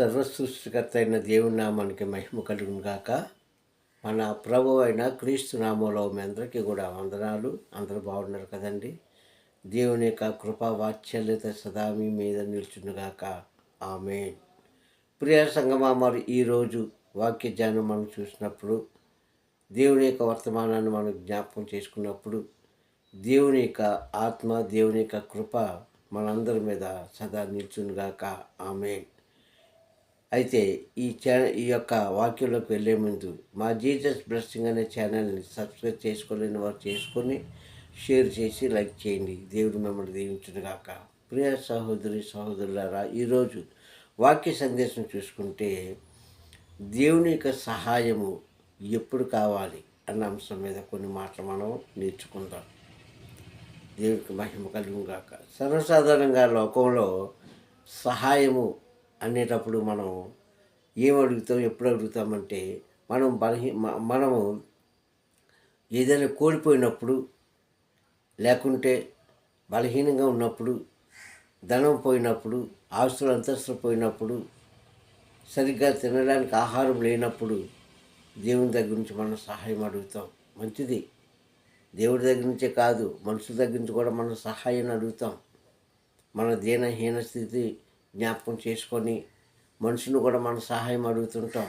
సర్వసృష్టికర్త అయిన దేవుని నామానికి మహిమ కలుగును గాక. మన ప్రభు అయిన క్రీస్తు నామంలో మీ అందరికీ కూడా వందనాలు. అందరూ బాగున్నారు కదండి? దేవుని యొక్క కృపా వాత్సల్యత సదా మీ మీద నిల్చునుగాక ఆమె ప్రియ సంగమా మరి ఈరోజు వాక్య ధ్యానం మనం చూసినప్పుడు దేవుని యొక్క వర్తమానాన్ని మనం జ్ఞాపకం చేసుకున్నప్పుడు దేవుని యొక్క ఆత్మ దేవుని యొక్క కృప మనందరి మీద సదా నిల్చునుగాక ఆమె అయితే ఈ ఛానల్ ఈ యొక్క వాక్యంలోకి వెళ్ళే ముందు మా జీసస్ బ్లెస్సింగ్ అనే ఛానల్ని సబ్స్క్రైబ్ చేసుకోలేని వారు చేసుకొని షేర్ చేసి లైక్ చేయండి. దేవుడు మిమ్మల్ని దీవించునుగాక ప్రియ సహోదరి సహోదరులారా ఈరోజు వాక్య సందేశం చూసుకుంటే దేవుని యొక్క సహాయము ఎప్పుడు కావాలి అన్న అంశం మీద కొన్ని మాటలు మనం నేర్చుకుందాం. దేవునికి మహిమ కలుగుగాక సర్వసాధారణంగా లోకంలో సహాయము అనేటప్పుడు మనం ఏం అడుగుతాం ఎప్పుడు అడుగుతామంటే మనం బలహీ మనము ఏదైనా కోల్పోయినప్పుడు లేకుంటే బలహీనంగా ఉన్నప్పుడు ధనం పోయినప్పుడు ఆస్తులు అంతస్తులు పోయినప్పుడు సరిగ్గా తినడానికి ఆహారం లేనప్పుడు దేవుని దగ్గర నుంచి మనం సహాయం అడుగుతాం. మంచిది. దేవుడి దగ్గర నుంచే కాదు మనుషుల దగ్గర నుంచి కూడా మనం సహాయాన్ని అడుగుతాం. మన దీనహీన స్థితి జ్ఞాపకం చేసుకొని మనుషులు కూడా మన సహాయం అడుగుతుంటాం.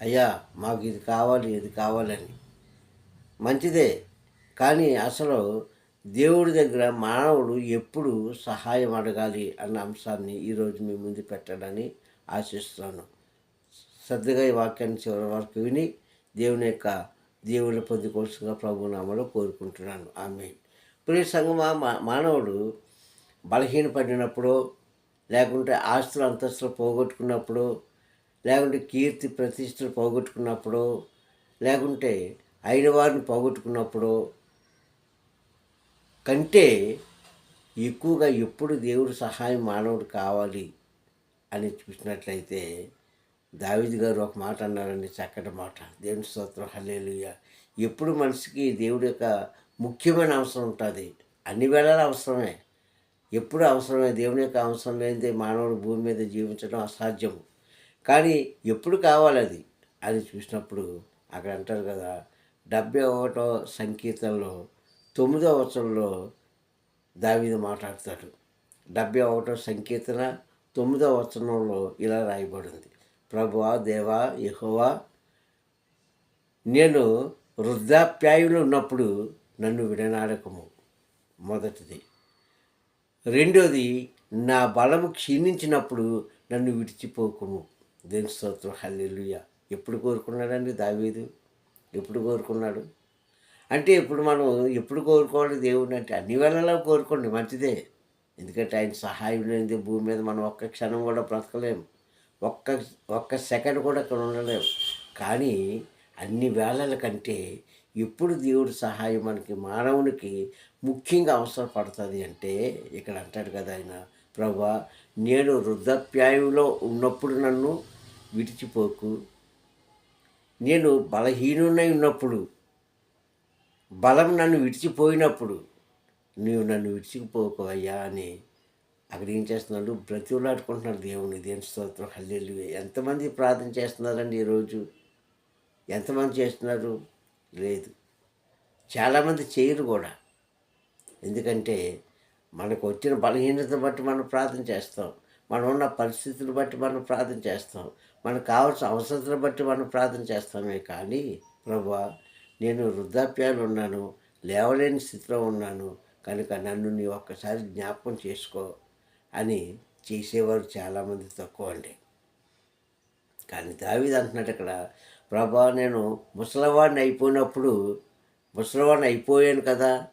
అయ్యా మాకు ఇది కావాలి ఇది కావాలని. మంచిదే. కానీ అసలు దేవుడి దగ్గర మానవుడు ఎప్పుడు సహాయం అడగాలి అన్న అంశాన్ని ఈరోజు మీ ముందు పెట్టాలని ఆశిస్తున్నాను. శ్రద్ధగా ఈ వాక్యాన్ని చివరి వరకు విని దేవుని యొక్క దేవుని పొందుకోవాల్సిందిగా ప్రభు నామలో కోరుకుంటున్నాను. ఆమె ప్రియ సంగమా మా- మానవుడు బలహీనపడినప్పుడు లేకుంటే ఆస్తులు అంతస్తులు పోగొట్టుకున్నప్పుడు లేకుంటే కీర్తి ప్రతిష్టలు పోగొట్టుకున్నప్పుడు లేకుంటే అయిన వారిని పోగొట్టుకున్నప్పుడు కంటే ఎక్కువగా ఎప్పుడు దేవుడి సహాయం మానవుడు కావాలి అని చూసినట్లయితే దావిద్ గారు ఒక మాట అన్నారండి చక్కటి మాట. దేవుని స్తోత్రం హల్లేలుయ. ఎప్పుడు మనిషికి దేవుడి యొక్క ముఖ్యమైన అవసరం ఉంటుంది. అన్ని వేళల అవసరమే. ఎప్పుడు అవసరమే దేవుని యొక్క అవసరం లేనిదే మానవుడు భూమి మీద జీవించడం అసాధ్యము. కానీ ఎప్పుడు కావాలి అది? అది చూసినప్పుడు అక్కడ అంటారు కదా డెబ్బై ఒకటో సంకీర్తనలో తొమ్మిదో వచనంలో దావీదు మాట్లాడతాడు. డెబ్బై ఒకటో సంకీర్తన తొమ్మిదో వచనంలో ఇలా రాయబడింది. ప్రభువా దేవా యహోవా నేను వృద్ధాప్యాయులు ఉన్నప్పుడు నన్ను విడనాడకము. మొదటిది. రెండోది నా బలము క్షీణించినప్పుడు నన్ను విడిచిపోకుము. దేని స్తోత్రం హల్లెలూయా. ఎప్పుడు కోరుకున్నాడండి దావీదు? ఎప్పుడు కోరుకున్నాడు? అంటే ఇప్పుడు మనం ఎప్పుడు కోరుకోవాలి దేవుడిని అంటే అన్ని వేళలా కోరుకోండి మంచిదే. ఎందుకంటే ఆయన సహాయం లేనిదే భూమి మీద మనం ఒక్క క్షణం కూడా బ్రతకలేము ఒక్క ఒక్క సెకండ్ కూడా ఇక్కడ ఉండలేము కానీ అన్ని వేళల కంటే ఎప్పుడు దేవుడి సహాయం మనకి మానవునికి ముఖ్యంగా అవసరపడుతుంది అంటే ఇక్కడ అంటాడు కదా ఆయన ప్రభా నేను వృద్ధాప్యాయంలో ఉన్నప్పుడు నన్ను విడిచిపోకు. నేను బలహీనునై ఉన్నప్పుడు బలం నన్ను విడిచిపోయినప్పుడు నీవు నన్ను విడిచిపోకు అయ్యా అని అక్కడ ఏం చేస్తున్నాడు? బ్రతిలాడుకుంటున్నాడు దేవుని దేని స్తోత్రం. హల్లెలు ఎంతమంది ప్రార్థన చేస్తున్నారండి ఈరోజు? ఎంతమంది చేస్తున్నారు? లేదు. చాలామంది చేయరు కూడా. ఎందుకంటే మనకు వచ్చిన బలహీనతను బట్టి మనం ప్రార్థన చేస్తాం. మనం ఉన్న పరిస్థితులు బట్టి మనం ప్రార్థన చేస్తాం. మనకు కావాల్సిన అవసరతను బట్టి మనం ప్రార్థన చేస్తామే కానీ ప్రభా నేను వృద్ధాప్యాలు ఉన్నాను లేవలేని స్థితిలో ఉన్నాను కనుక నన్ను నీ ఒక్కసారి జ్ఞాపకం చేసుకో అని చేసేవారు చాలామంది తక్కువ అండి. కానీ దావిది అంటున్నాడు ఇక్కడ ప్రభా నేను ముసలవాడిని అయిపోయినప్పుడు ముసలవాడిని అయిపోయాను కదా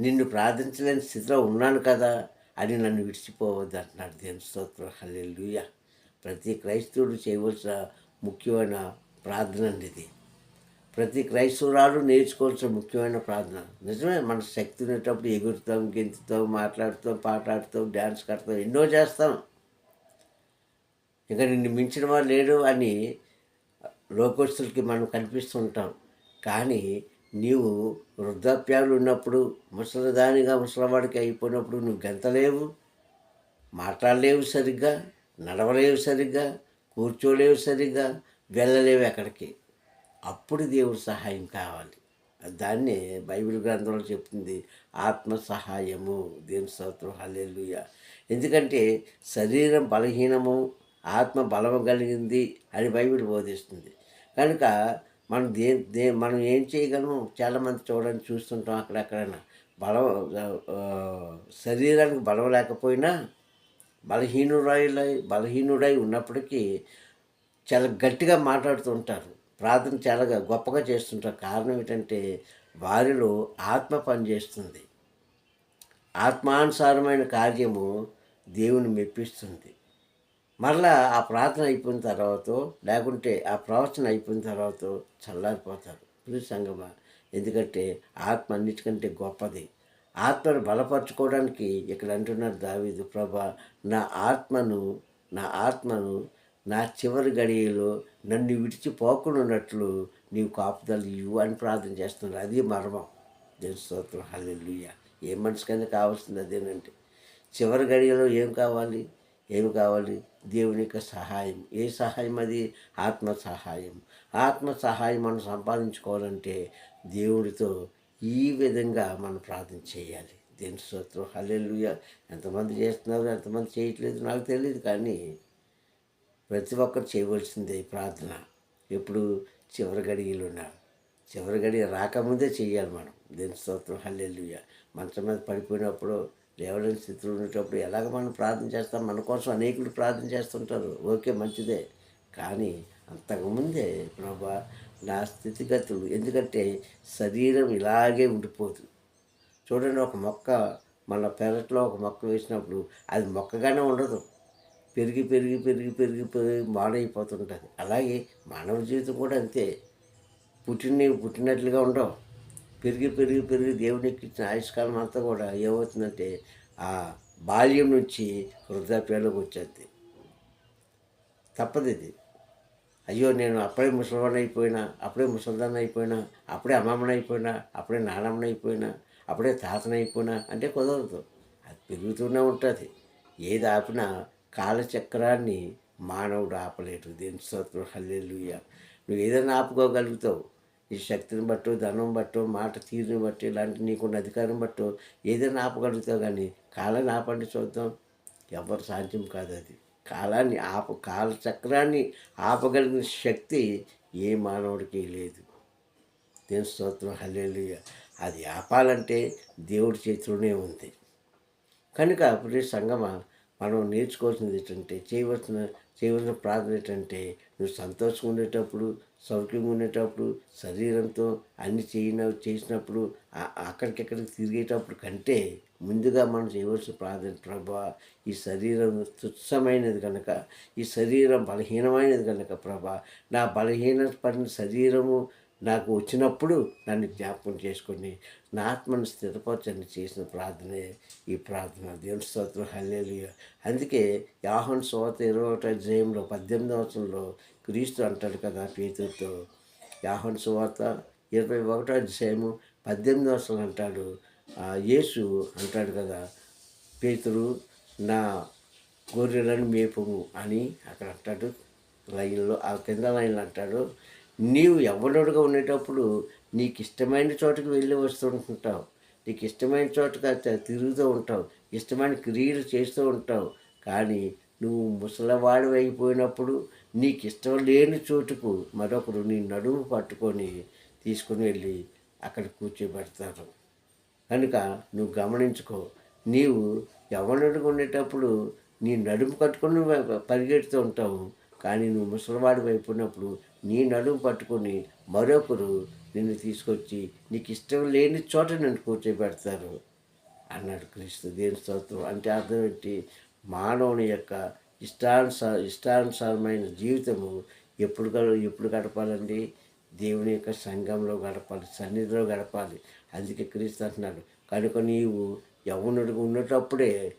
నిన్ను ప్రార్థించలేని స్థితిలో ఉన్నాను కదా అని నన్ను విడిచిపోవద్దు అంటున్నాడు దేవుని స్తోత్రం. హల్లెలూయ. ప్రతి క్రైస్తవుడు చేయవలసిన ముఖ్యమైన ప్రార్థన అండి ఇది. ప్రతి క్రైస్తవురాలు నేర్చుకోవాల్సిన ముఖ్యమైన ప్రార్థన. నిజమే మన శక్తి ఉండేటప్పుడు ఎగురుతాం గెంతుతాం మాట్లాడుతాం పాటాడుతాం డ్యాన్స్ కడతాం ఎన్నో చేస్తాం. ఇంకా నిన్ను మించిన వారు లేడు అని లోకస్తులకి మనం కనిపిస్తుంటాం. కానీ నీవు వృద్ధాప్యాలు ఉన్నప్పుడు ముసలిదానిగా ముసలివాడికి అయిపోయినప్పుడు నువ్వు గెంతలేవు మాట్లాడలేవు సరిగ్గా నడవలేవు సరిగ్గా కూర్చోలేవు సరిగ్గా వెళ్ళలేవు ఎక్కడికి. అప్పుడు దేవుడి సహాయం కావాలి. దాన్ని బైబిల్ గ్రంథంలో చెప్తుంది ఆత్మ సహాయము. దేవుని స్తోత్రం. హల్లెలుయ. ఎందుకంటే శరీరం బలహీనము ఆత్మ బలము కలిగింది అని బైబిల్ బోధిస్తుంది. కనుక మనం దే దే మనం ఏం చేయగలము చాలామంది చూడండి చూస్తుంటాం అక్కడెక్కడైనా. బలం శరీరానికి బలం లేకపోయినా బలహీనుడై బలహీనుడై ఉన్నప్పటికీ చాలా గట్టిగా మాట్లాడుతుంటారు ప్రార్థన చాలా గొప్పగా చేస్తుంటారు. కారణం ఏంటంటే వారిలో ఆత్మ పనిచేస్తుంది. ఆత్మానుసారమైన కార్యము దేవుని మెప్పిస్తుంది. మరలా ఆ ప్రార్థన అయిపోయిన తర్వాత లేకుంటే ఆ ప్రవచన అయిపోయిన తర్వాత చల్లారిపోతారు. ప్లీజ్ సంగమ ఎందుకంటే ఆత్మ అన్నిటికంటే గొప్పది. ఆత్మను బలపరచుకోవడానికి ఇక్కడ అంటున్నారు దావీదు ప్రభా నా ఆత్మను నా ఆత్మను నా చివరి గడియలో నన్ను విడిచిపోకుండా నీవు కాపుదలు ఇవ్వు అని ప్రార్థన చేస్తున్నారు. అది మర్మం. దేని స్తోత్రం. హల్లెలూయ. ఏ మనిషికైనా కావాల్సింది అదేనంటే చివరి గడియలో ఏం కావాలి? ఏమి కావాలి? దేవుని యొక్క సహాయం. ఏ సహాయం అది? ఆత్మ సహాయం ఆత్మ సహాయం మనం సంపాదించుకోవాలంటే దేవుడితో ఈ విధంగా మనం ప్రార్థన చేయాలి. దేని స్తోత్రం హల్లెలూయ. ఎంతమంది చేస్తున్నారు? ఎంతమంది చేయట్లేదు? నాకు తెలియదు కానీ ప్రతి ఒక్కరు చేయవలసిందే ప్రార్థన. ఎప్పుడు? చివరి గడియలు ఉన్నారు చివరి గడియ రాకముందే చేయాలి మనం. దేని స్తోత్రం హల్లెలూయ. మంచం మీద పడిపోయినప్పుడు లేవలేని స్థితిలో ఉండేటప్పుడు ఎలాగ మనం ప్రార్థన చేస్తాం? మన కోసం అనేకులు ప్రార్థన చేస్తుంటారు. ఓకే మంచిదే. కానీ అంతకుముందే ప్రభా నా స్థితిగతులు ఎందుకంటే శరీరం ఇలాగే ఉండిపోదు. చూడండి ఒక మొక్క మన పెరట్లో ఒక మొక్క వేసినప్పుడు అది మొక్కగానే ఉండదు. పెరిగి పెరిగి పెరిగి పెరిగి పెరిగి మాడైపోతుంటుంది. అలాగే మానవ జీవితం కూడా అంతే. పుట్టిన పుట్టినట్లుగా ఉండవు. పెరిగి పెరిగి పెరిగి దేవునికి ఇచ్చిన ఆయుష్కాలం అంతా కూడా ఏమవుతుందంటే ఆ బాల్యం నుంచి వృద్ధాప్యాలకు వచ్చేది. తప్పదు ఇది అయ్యో నేను అప్పుడే ముసలివాడిని అయిపోయినా అప్పుడే ముసలిదాన్ని అయిపోయినా అప్పుడే అమ్మమ్మని అయిపోయినా అప్పుడే నానమ్మని అయిపోయినా అప్పుడే తాతని అయిపోయినా అంటే కుదరదు. అది పెరుగుతూనే ఉంటుంది. ఏది ఆపినా కాలచక్రాన్ని మానవుడు ఆపలేడు. దేని స్తోత్రం. హల్లెలుయ్య నువ్వు ఏదైనా ఆపుకోగలుగుతావు. ఈ శక్తిని బట్టు ధనం బట్టు మాట తీరుని బట్టి ఇలాంటి నీకున్న అధికారం బట్టు ఏదైనా ఆపగలుగుతావు కానీ కాలాన్ని ఆపండి చూద్దాం. ఎవరు సాధ్యం కాదు అది. కాలాన్ని ఆప కాల చక్రాన్ని ఆపగలిగిన శక్తి ఏ మానవుడికి లేదు. దేవుని స్తోత్రం హల్లెలూయ. అది ఆపాలంటే దేవుడి చేతిలోనే ఉంది. కనుక అప్పుడే సంగమ మనం నేర్చుకోవాల్సింది ఏంటంటే చేయవలసిన చేయవలసిన ప్రార్థన ఏంటంటే నువ్వు సంతోషంగా ఉండేటప్పుడు సౌఖ్యంగా ఉండేటప్పుడు శరీరంతో అన్ని చేయన చేసినప్పుడు ఆ- అక్కడికెక్కడికి తిరిగేటప్పుడు కంటే ముందుగా మనం చేయవలసిన ప్రార్థన ప్రభా ఈ శరీరం తుచ్చమైనది కనుక ఈ శరీరం బలహీనమైనది కనుక ప్రభా నా బలహీన పడిన శరీరము నాకు వచ్చినప్పుడు నన్ను జ్ఞాపకం చేసుకొని నా ఆత్మను స్థిరపరచని చేసిన ప్రార్థనే ఈ ప్రార్థన. దేవుని స్తోత్రం. హల్లెలూయ. అందుకే యాహన్ సోత ఇరవై ఒకటో అధ్యాయంలో పద్దెనిమిది అవసరంలో క్రీస్తు అంటాడు కదా పేతుతో యాహన్ సువార్త ఇరవై ఒకటో అధ్యాయము పద్దెనిమిది అవసరం అంటాడు. ఆ యేసు అంటాడు కదా పేతురు నా గొర్రెలను మేపము అని అక్కడ అంటాడు. లైన్లో ఆ కింద లైన్లు అంటాడు. నీవు ఎవడోడుగా ఉండేటప్పుడు నీకు ఇష్టమైన చోటుకు వెళ్ళి వస్తుంటుంటావు నీకు ఇష్టమైన చోటుకు తిరుగుతూ ఉంటావు. ఇష్టమైన క్రియలు చేస్తూ ఉంటావు. కానీ నువ్వు ముసలవాడు అయిపోయినప్పుడు నీకు ఇష్టం లేని చోటుకు మరొకరు నీ నడుము పట్టుకొని తీసుకుని వెళ్ళి అక్కడ కూర్చోబెడతారు. కనుక నువ్వు గమనించుకో నీవు యవనుడిగా ఉండేటప్పుడు నీ నడుము కట్టుకొని పరిగెడుతూ ఉంటావు. కానీ నువ్వు ముసలివాడి అయిపోయినప్పుడు నీ నడుము పట్టుకొని మరొకరు నిన్ను తీసుకొచ్చి నీకు ఇష్టం లేని చోట నన్ను కూర్చోబెడతారు అన్నాడు క్రీస్తు. దేని స్తోత్రం. అంటే అర్థం ఏంటి? మానవుని యొక్క ఇష్టానుసార ఇష్టానుసారమైన జీవితము ఎప్పుడు గడ- ఎప్పుడు గడపాలండి? దేవుని యొక్క సంఘంలో గడపాలి సన్నిధిలో గడపాలి. అందుకే క్రీస్తు అంటున్నాడు. కనుక నీవు యవ్వనుడిగా ఉన్నటప్పుడే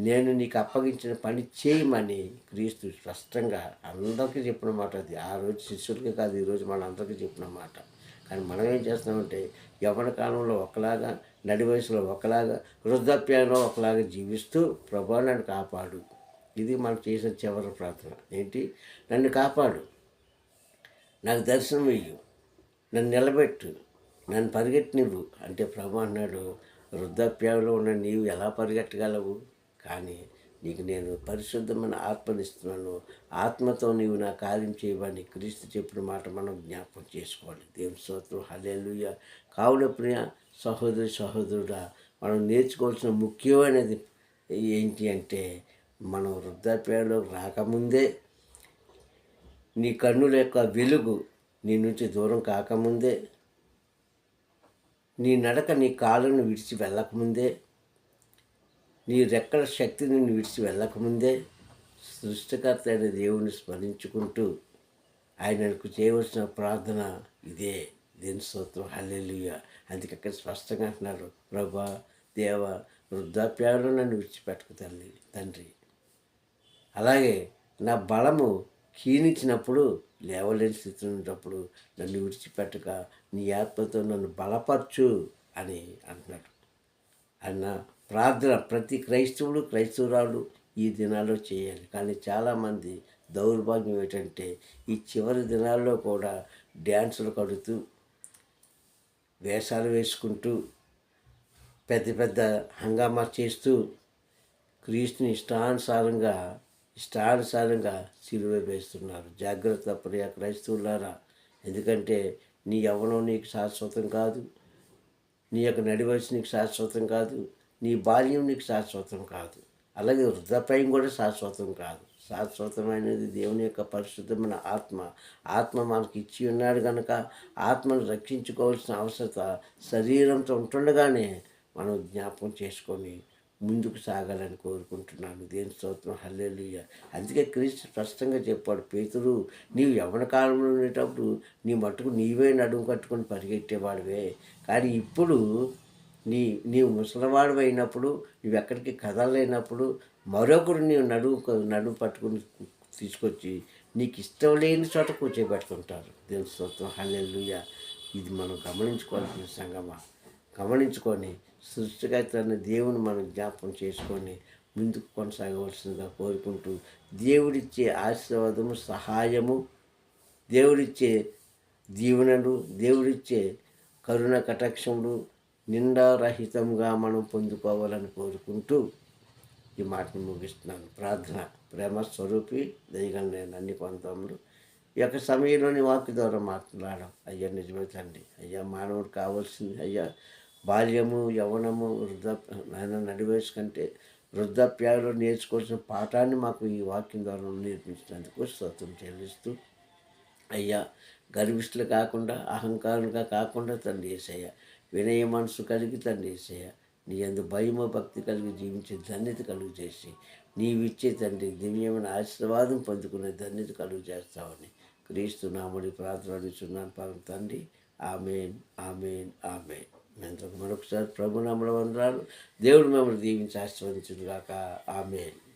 నేను నీకు అప్పగించిన పని చేయమని క్రీస్తు స్పష్టంగా అందరికీ చెప్పిన మాట అది. ఆ రోజు శిష్యులకి కాదు ఈరోజు మన అందరికీ చెప్పిన మాట. కానీ మనం ఏం చేస్తామంటే యవన కాలంలో ఒకలాగా నడి వయసులో ఒకలాగా వృద్ధాప్యంలో ఒకలాగా జీవిస్తూ ప్రభా నన్ను కాపాడు. ఇది మనం చేసిన చివరి ప్రార్థన. ఏంటి? నన్ను కాపాడు. నాకు దర్శనం ఇయ్యు నన్ను నిలబెట్టు. నన్ను పరిగెట్టినివ్వు. అంటే ప్రభు అన్నాడు వృద్ధాప్యంలో ఉన్న నీవు ఎలా పరిగెట్టగలవు? కానీ నీకు నేను పరిశుద్ధమైన ఆత్మనిస్తున్నాను. ఆత్మతో నీవు నా కార్యం చేయవని క్రీస్తు చెప్పిన మాట మనం జ్ఞాపకం చేసుకోవాలి. దేవుని స్తోత్రం. హలేలుయ కావున ప్రియ సహోదరి సహోదరుడా మనం నేర్చుకోవాల్సిన ముఖ్యమైనది ఏంటి అంటే మనం వృద్ధాప్యంలో రాకముందే నీ కన్నుల యొక్క వెలుగు నీ నుంచి దూరం కాకముందే నీ నడక నీ కాళ్ళను విడిచి వెళ్ళకముందే నీ రెక్కల శక్తి విడిచి వెళ్ళకముందే సృష్టికర్త అయిన దేవుని స్మరించుకుంటూ ఆయనకు చేయవలసిన ప్రార్థన ఇదే. దేని స్తోత్రం. హల్లెలూయ. అందుకే అక్కడ స్పష్టంగా అంటున్నారు. ప్రభా దేవ వృద్ధాప్యాలను నన్ను విడిచిపెట్టకు తల్లి తండ్రి. అలాగే నా బలము క్షీణించినప్పుడు లేవలేని స్థితిలో ఉన్నప్పుడు నన్ను విడిచిపెట్టక నీ ఆత్మతో నన్ను బలపరచు అని అంటున్నాడు. అన్న ప్రార్థన ప్రతి క్రైస్తవుడు క్రైస్తవురాలు ఈ దినాల్లో చేయాలి. కానీ చాలామంది దౌర్భాగ్యం ఏంటంటే ఈ చివరి దినాల్లో కూడా డ్యాన్సులు కడుతూ వేషాలు వేసుకుంటూ పెద్ద పెద్ద హంగామా చేస్తూ క్రీస్తుని ఇష్టానుసారంగా ఇష్టానుసారంగా సిలువ వేస్తున్నారు. జాగ్రత్త ప్రియ క్రైస్తవులారా ఎందుకంటే నీ యవ్వనం నీకు శాశ్వతం కాదు నీ యొక్క నడివయసు నీకు శాశ్వతం కాదు నీ బాల్యం నీకు శాశ్వతం కాదు. అలాగే వృద్ధాప్యం కూడా శాశ్వతం కాదు. శాశ్వతమైనది దేవుని యొక్క పరిశుద్ధమైన ఆత్మ. ఆత్మ మనకి ఇచ్చి ఉన్నాడు కనుక ఆత్మను రక్షించుకోవాల్సిన అవసరత శరీరంతో ఉంటుండగానే మనం జ్ఞాపకం చేసుకొని ముందుకు సాగాలని కోరుకుంటున్నాను. దేని స్తోత్రం. హల్లెలూయ. అందుకే క్రీస్తు స్పష్టంగా చెప్పాడు పేతుడు నీవు యవన కాలంలో ఉండేటప్పుడు నీ మట్టుకు నీవే నడుము కట్టుకొని పరిగెట్టేవాడివే. కానీ ఇప్పుడు నీ నీవు ముసలివాడు అయినప్పుడు నువ్వెక్కడికి కదలలేనప్పుడు మరొకరు నీవు నడువు నడువు పట్టుకుని తీసుకొచ్చి నీకు ఇష్టం లేని చోట కూర్చోబెడుతుంటారు. దేని స్తోత్రం. హల్లెలూయ. ఇది మనం గమనించుకోవాల్సిన సంగమా? గమనించుకొని సృష్టికర్తని దేవుని మనం జ్ఞాపకం చేసుకొని ముందుకు కొనసాగవలసిందిగా కోరుకుంటూ దేవుడిచ్చే ఆశీర్వాదము సహాయము దేవుడిచ్చే దీవెనలు దేవుడిచ్చే కరుణ కటాక్షములు నిండారహితంగా మనం పొందుకోవాలని కోరుకుంటూ ఈ మాటను ముగిస్తున్నాను. ప్రార్థన ప్రేమ స్వరూపి దయగల నేను అన్ని పొందములు ఈ యొక్క సమయంలోని వాక్య ద్వారా మాట్లాడడం. అయ్యా నిజమే తండ్రి. అయ్యా మానవుడు కావాల్సింది. అయ్యా బాల్యము యవనము వృద్ధ నాయన నడివేసు కంటే వృద్ధాప్యాలు నేర్చుకోవాల్సిన పాఠాన్ని మాకు ఈ వాక్యం ద్వారా నేర్పించినందుకు స్తోత్రం చెల్లిస్తూ అయ్యా గర్విష్ఠులు కాకుండా అహంకారులుగా కాకుండా తండ్రి వేసయ్య వినయ మనసు కలిగి తండ్రి వేసయ్య నీ అందు భయము భక్తి కలిగి జీవించే ధన్యత కలుగు చేసి నీవిచ్చే తండ్రి దివ్యమైన ఆశీర్వాదం పొందుకునే ధన్యత కలుగు చేస్తావని క్రీస్తు నామడి ప్రార్థన అడుగుతున్నాను పరం తండ్రి. Amen amen amen. ఎంతకు మరొకసారి ప్రభు నమ్మడం వందరాలు దేవుడు మిమ్మల్ని దీవించి ఆశీర్వదించుగాక ఆమెన్.